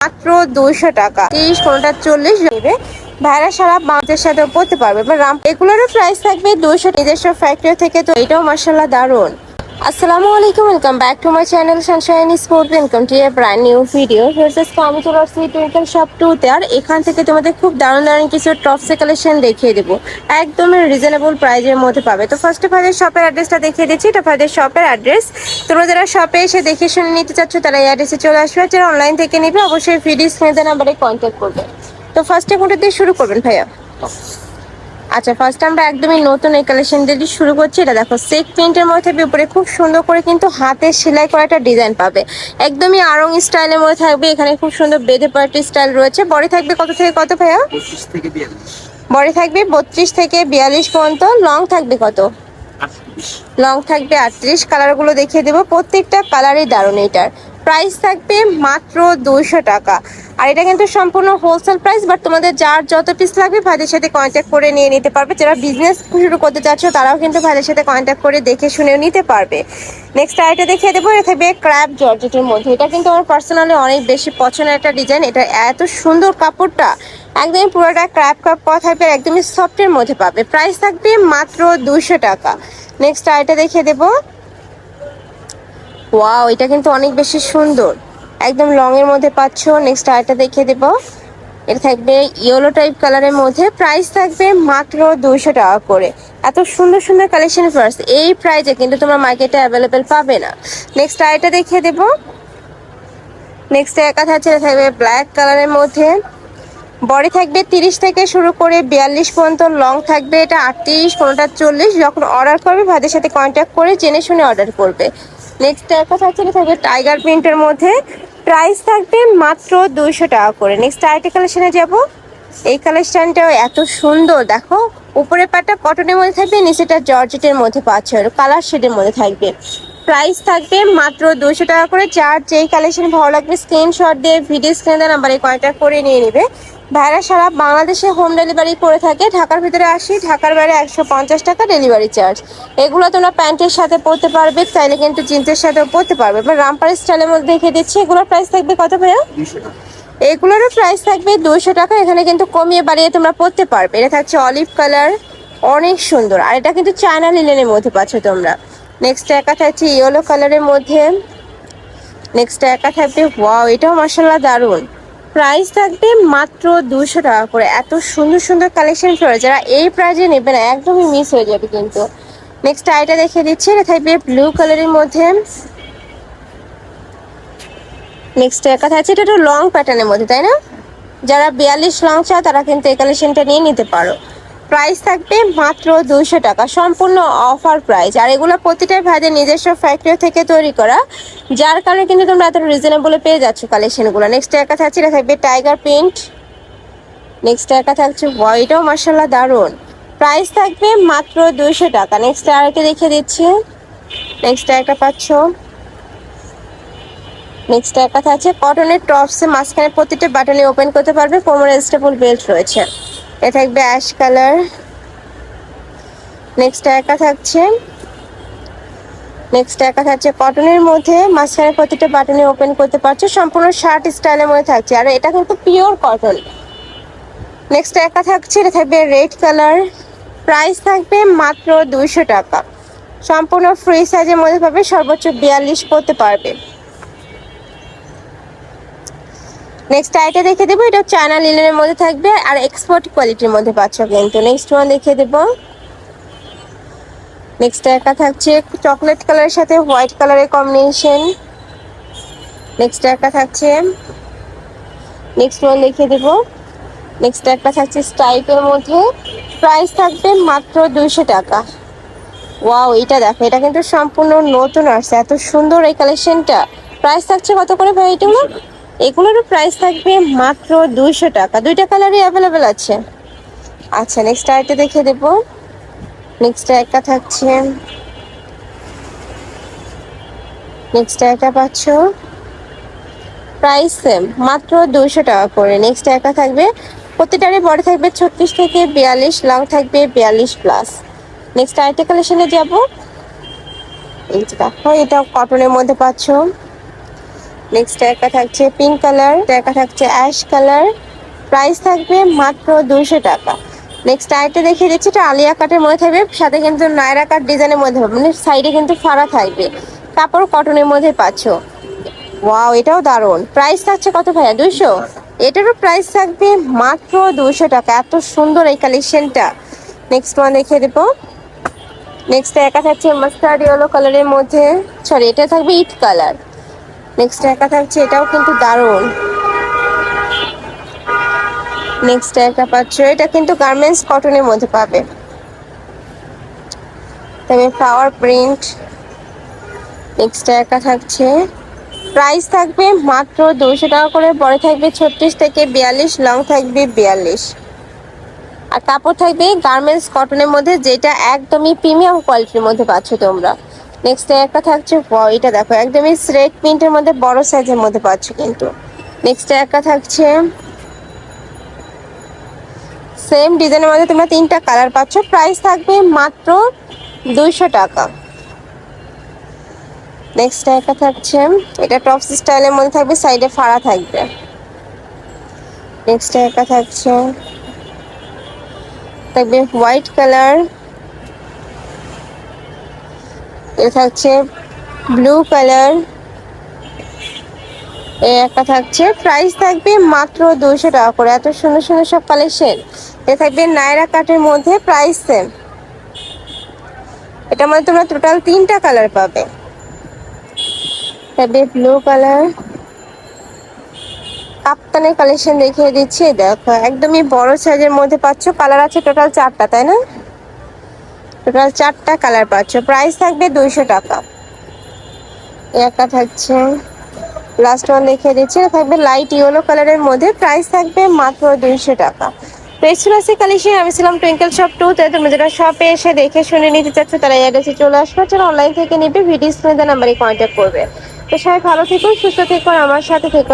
মাত্র দুইশো টাকা। তিরিশ কোনটা চল্লিশ নেবে। ভাইরা সারা বাঁচের সাথে পড়তে পারবে। বা রাম এগুলোরও প্রাইস থাকবে দুইশো নিজস্ব ফ্যাক্টরি থেকে তো এটাও মার্শাল্লাহ দারুণ। আসসালামু আলাইকুম welcome back to my channel sunshine sport welcome to a brand new video versus আমি চলে আসছি টুইঙ্কেল শপ টুতে আর এখান থেকে তোমাদের খুব দারুণ দারুণ কিছু টপসে কালেকশন দেখিয়ে দেবো। একদমই রিজনেবল প্রাইজের মধ্যে পাবে। তো ফার্স্ট অফ আমাদের শপের অ্যাড্রেসটা দেখিয়ে দিচ্ছি। এটা আমাদের শপের অ্যাড্রেস তোমরা যারা শপে এসে দেখে শুনে নিতে চাচ্ছ, তারা এই অ্যাড্রেসে চলে আসবে। যারা অনলাইন থেকে নিবে, অবশ্যই ভিডিও স্ক্রিনে নাম্বারে কন্ট্যাক্ট করবে। তো ফার্স্টে কোনটা দিয়ে শুরু করবেন, ভাইয়া। আচ্ছা ফার্স্ট আমরা একদমই নতুন এই কালেকশন দিয়ে শুরু করছি। এটা দেখো সেক প্রিন্টের মধ্যে উপরে খুব সুন্দর করে কিন্তু হাতে সেলাই করা একটা ডিজাইন পাবে। একদমই আরং স্টাইলের মধ্যে থাকবে এখানে খুব সুন্দর বেঁধে পার্টি স্টাইল রয়েছে। বডি থাকবে কত থেকে কত ভাইয়া? বডি থাকবে বত্রিশ থেকে বিয়াল্লিশ পর্যন্ত। লং থাকবে কত? লং থাকবে আটত্রিশ। কালারগুলো দেখিয়ে দেবো। প্রত্যেকটা কালারই দারুণ এটার প্রাইস থাকবে মাত্র দুইশো টাকা। আর এটা কিন্তু সম্পূর্ণ হোলসেল প্রাইস বাট তোমাদের যার যত পিস লাগবে ভাইদের সাথে কন্ট্যাক্ট করে নিয়ে নিতে পারবে। যারা বিজনেস শুরু করতে চাচ্ছ তারাও কিন্তু ভাইদের সাথে কন্ট্যাক্ট করে দেখে শুনেও নিতে পারবে। নেক্সট আইটা দেখিয়ে দেবো, এটা থাকবে ক্র্যাপ জর্জেটের মধ্যে। এটা কিন্তু আমার পার্সোনালি অনেক বেশি পছন্দের একটা ডিজাইন এটা এত সুন্দর কাপড়টা, একদমই পুরোটা ক্র্যাপ কাপ করা থাকবে, একদমই সফটের মধ্যে পাবে। প্রাইস থাকবে মাত্র দুশো টাকা। নেক্সট আইটা দেখিয়ে দেবো। ওয়াও এটা কিন্তু অনেক বেশি সুন্দর। একদম লং এর মধ্যে পাচ্ছ। নেক্সট আরেকটা দেখিয়ে দেব। এটা থাকবে ইয়েলো টাইপ কালারের মধ্যে। প্রাইস থাকবে মাত্র দুইশো টাকা করে। এত সুন্দর সুন্দর কালেকশন ফার্স এই প্রাইজে কিন্তু তোমরা মার্কেটে অ্যাভেলেবেল পাবে না। নেক্সট আরেকটা দেখিয়ে দেব। নেক্সট একা থাকছে থাকবে ব্ল্যাক কালারের মধ্যে। বডি থাকবে তিরিশ থেকে শুরু করে বিয়াল্লিশ পর্যন্ত। লং থাকবে এটা আটত্রিশ, কোনোটা চল্লিশ। যখন অর্ডার করবে, ভাইদের সাথে কন্ট্যাক্ট করে জেনে শুনে অর্ডার করবে। নেক্সট একটা থাকছে, এটা থাকবে টাইগার প্রিন্টের মধ্যে। প্রাইস থাকবে মাত্র দুইশো টাকা করে। নেক্সট আরেকটা কালেকশানে যাব। এই কালেকশানটাও এত সুন্দর, দেখো। উপরের পাটটা কটনের মধ্যে থাকবে নিচেটা জর্জেটের মধ্যে পাচ্ছে। কালার শেডের মধ্যে থাকবে। প্রাইস থাকবে মাত্র দুশো টাকা করে। যার যেই কালেকশন ভালো লাগবে স্ক্রিনশট দিয়ে ভিডিও স্ক্রিনে নাম্বারে কন্ট্যাক্ট করে নিয়ে নেবে। ভাইরা সারা বাংলাদেশে হোম ডেলিভারি করে থাকে। ঢাকার ভিতরে আসি ঢাকার বাইরে একশো পঞ্চাশ টাকা ডেলিভারি চার্জ এগুলো তোমরা প্যান্টের সাথে পরতে পারবে চাইলে কিন্তু জিন্সের সাথেও পরতে পারবে। এবার রামপার স্টাইলের মধ্যে দেখে দিচ্ছি। এগুলোর প্রাইস থাকবে কত ভাইয়া? এগুলোরও প্রাইস থাকবে দুশো টাকা। এখানে কিন্তু কমিয়ে বাড়িয়ে তোমরা পড়তে পারবে। এটা থাকছে অলিভ কালার অনেক সুন্দর। আর এটা কিন্তু চায়না লিলেনের মধ্যে পাচ্ছ তোমরা। নেক্সট একা থাকছে ইয়েলো কালারের মধ্যে। নেক্সট একা থাকবে ওয়াও এটাও মার্শাল্লাহ দারুণ। প্রাইস থাকবে মাত্র দুশো টাকা করে। এত সুন্দর সুন্দর কালেকশন ফ্লোর যারা এই প্রাইজে নেবে না, একদমই মিস হয়ে যাবে কিন্তু। নেক্সট আইটা দেখে দিচ্ছি, এটা থাকবে ব্লু কালারের মধ্যে। নেক্সট একা থাকছে, এটা একটু লং প্যাটার্নের মধ্যে, তাই না? যারা বিয়াল্লিশ লং চাও তারা কিন্তু এই কালেকশনটা নিয়ে নিতে পারো। প্রাইস থাকবে মাত্র দুইশো টাকা। সম্পূর্ণ অফার প্রাইস আর এগুলো প্রতিটাই ভাইদের নিজস্ব ফ্যাক্টরি থেকে তৈরি করা। যার কারণে কিন্তু তোমরা এত রিজনেবলে পেয়ে যাচ্ছ কালেকশনগুলো নেক্সট একা থাকছে এটা থাকবে টাইগার প্রিন্ট নেক্সট একা থাকছে হোয়াইটও মার্শাল্লাহ দারুণ। প্রাইস থাকবে মাত্র দুইশো টাকা। নেক্সট আরেকটা দেখে দিচ্ছি। নেক্সট একটা পাচ্ছ। নেক্সট একটা থাকছে কটনের টপসে মাঝখানে প্রতিটা বাটনে ওপেন করতে পারবে। কোমরে স্টেবল বেল্ট রয়েছে। এ থাকবে অ্যাশ কালার। নেক্সট একা থাকছে। নেক্সট একা থাকছে কটনের মধ্যে। মাঝখানে প্রতিটা বাটনে ওপেন করতে পারছ। সম্পূর্ণ শার্ট স্টাইলের মধ্যে থাকছে। আর এটা কিন্তু পিওর কটন নেক্সট একা থাকছে, এটা থাকবে রেড কালার প্রাইস থাকবে মাত্র দুইশো টাকা। সম্পূর্ণ ফ্রি সাইজের মধ্যে পাবে, সর্বোচ্চ বিয়াল্লিশ করতে পারবে। নেক্সট আইটা দেখে দেবো, এটা চায়না লিলেনের মধ্যে থাকবে আর এক্সপোর্ট কোয়ালিটির মধ্যে পাচ্ছ কিন্তু। নেক্সট ওয়ান দেখে দেবো। নেক্সট একা থাকছে চকলেট কালারের সাথে হোয়াইট কালারের কম্বিনেশন নেক্সট একা থাকছে। নেক্সট ওয়ান দেখিয়ে দেবো। নেক্সট একটা থাকছে স্টাইপের মধ্যে। প্রাইস থাকবে মাত্র দুইশো টাকা। ওয়াও এটা দেখো, এটা কিন্তু সম্পূর্ণ নতুন আসছে, এত সুন্দর এই কালেকশনটা প্রাইস থাকছে কত করে ভাই এগুলো এগুলোরও প্রাইস থাকবে মাত্র দুইশো টাকা। দুইটা কালারই অ্যাভেলেবেল আছে। আচ্ছা নেক্সট আরেকটা দেখে দেবো। নেক্সট একটা থাকছে। নেক্সট একটা পাচ্ছ। প্রাইস সেম মাত্র দুইশো টাকা করে। নেক্সট একা থাকবে, প্রতিটারই বডি থাকবে ছত্রিশ থেকে বিয়াল্লিশ লং থাকবে বিয়াল্লিশ প্লাস নেক্সট আরেকটা কালেকশনে যাব। এই দেখো এটা কটনের মধ্যে পাচ্ছ। নেক্সট একটা থাকছে পিঙ্ক কালার একটা থাকছে অ্যাশ কালার প্রাইস থাকবে মাত্র দুশো টাকা। নেক্সট আরেকটা দেখিয়ে দিচ্ছি, এটা আলিয়া কাটের মধ্যে থাকবে, সাথে কিন্তু নায়রা কাট ডিজাইনের মধ্যে হবে মানে সাইডে কিন্তু ফাড়া থাকবে। কাপড় কটনের মধ্যে পাচ্ছ। ওয়াও এটাও দারুণ। প্রাইস থাকছে কত ভাইয়া? দুশো এটারও প্রাইস থাকবে মাত্র দুশো টাকা। এত সুন্দর এই কালেকশনটা নেক্সট ওয়ান দেখিয়ে দেবো। নেক্সট একা থাকছে মাস্টার্ড ইয়েলো কালারের মধ্যে। সরি এটা থাকবে ইট কালার নেক্সট একা থাকছে, এটাও কিন্তু দারুণ। নেক্সট একটা পাচ্ছ, এটা কিন্তু গার্মেন্টস কটনের মধ্যে পাবে। তবে ফ্লাওয়ার প্রিন্ট নেক্সট একা থাকছে। প্রাইস থাকবে মাত্র দুশো টাকা করে, পরে থাকবে ছত্রিশ থেকে বিয়াল্লিশ লং থাকবে বিয়াল্লিশ। আর কাপড় থাকবে গার্মেন্টস কটনের মধ্যে, যেটা একদমই প্রিমিয়াম কোয়ালিটির মধ্যে পাচ্ছ তোমরা। নেক্সট একটা থাকছে এটা দেখো, একদমই স্রেক প্রিন্টের মধ্যে, বড় সাইজের মধ্যে পাচ্ছ কিন্তু। নেক্সট একটা থাকছে সেম ডিজাইনের মধ্যে তোমরা তিনটা কালার পাচ্ছ প্রাইস থাকবে মাত্র দুইশো টাকা। নেক্সট একটা থাকছে, এটা টপস স্টাইলের মধ্যে থাকবে সাইডে ফাড়া থাকবে। নেক্সট একটা থাকছে, থাকবে হোয়াইট কালার এটা থাকছে ব্লু কালার। এই একটা থাকছে। প্রাইস থাকবে মাত্র দুশো টাকা করে। এত সুন্দর সুন্দর সব কালেকশন এটা থাকবে নায়রা কাটের মধ্যে প্রাইস সেম এটার মধ্যে তোমরা টোটাল তিনটা কালার পাবে। থাকবে ব্লু কালার কাপ্তানের কালেকশন দেখিয়ে দিচ্ছি। দেখো, একদমই বড় সাইজের মধ্যে পাচ্ছ। কালার আছে টোটাল চারটা, তাই না? টোটাল চারটা কালার পাচ্ছ। প্রাইস থাকবে দুইশো টাকা। একটা থাকছে। লাস্ট ওয়ান দেখিয়ে দিচ্ছি। থাকবে লাইট ইয়েলো কালারের মধ্যে। প্রাইস থাকবে মাত্র দুইশো টাকা। প্রেসিমাসি কালেকশন আমি ছিলাম টুইঙ্কেল শপ টু তাই তোমরা যারা শপে এসে দেখে শুনে নিতে চাচ্ছ, তারা অ্যাড্রেসে চলে আসবে। যারা অনলাইন থেকে নিবে, ভিডিও স্ক্রিনে নাম্বারে কন্ট্যাক্ট করবে। তো সবাই ভালো থেকো, সুস্থ থেকো আমার সাথে থেকো।